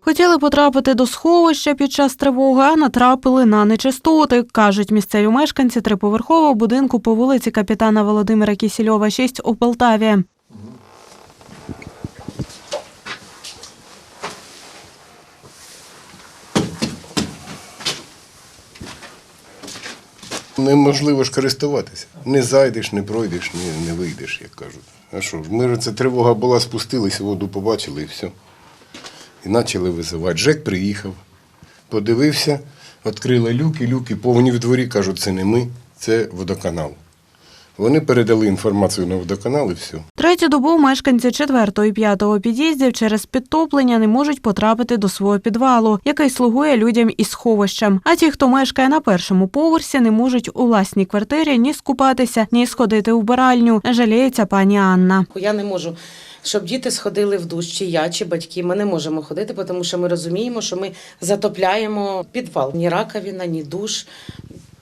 Хотіли потрапити до сховища під час тривоги, а натрапили на нечистоти, кажуть місцеві мешканці триповерхового будинку по вулиці капітана Володимира Кісільова, 6 у Полтаві. Неможливо ж користуватися. Не зайдеш, не пройдеш, не, не вийдеш, як кажуть. А що ж, ми це тривога була, спустилися, воду побачили і все. І почали визивати. Жек приїхав, подивився, відкрили люки, люки повні в дворі, кажуть, це не ми, це водоканал. Вони передали інформацію на водоканал і все. Третю добу мешканці четвертого і п'ятого під'їздів через підтоплення не можуть потрапити до свого підвалу, який слугує людям із сховищем. А ті, хто мешкає на першому поверсі, не можуть у власній квартирі ні скупатися, ні сходити у вбиральню. Жаліється пані Анна. Я не можу, щоб діти сходили в душ, чи я, чи батьки. Ми не можемо ходити, тому що ми розуміємо, що ми затопляємо підвал. Ні раковина, ні душ,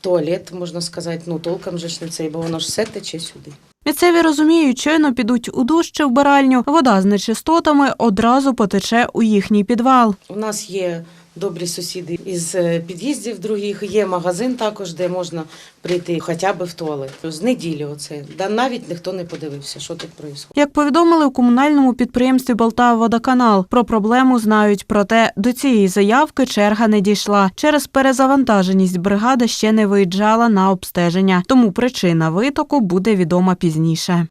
туалет, можна сказати, ну толком же ж не цей, бо воно ж все тече сюди. Місцеві розуміють, щойно підуть у душ чи вбиральню, вода з нечистотами одразу потече у їхній підвал. У нас є добрі сусіди із е, під'їздів других, є магазин також, де можна прийти хоча б в туалет. З неділі оце. Да навіть ніхто не подивився, що тут відбувається. Як повідомили у комунальному підприємстві Полтава Водоканал, про проблему знають, проте до цієї заявки черга не дійшла. Через перезавантаженість бригада ще не виїжджала на обстеження, тому причина витоку буде відома пізніше.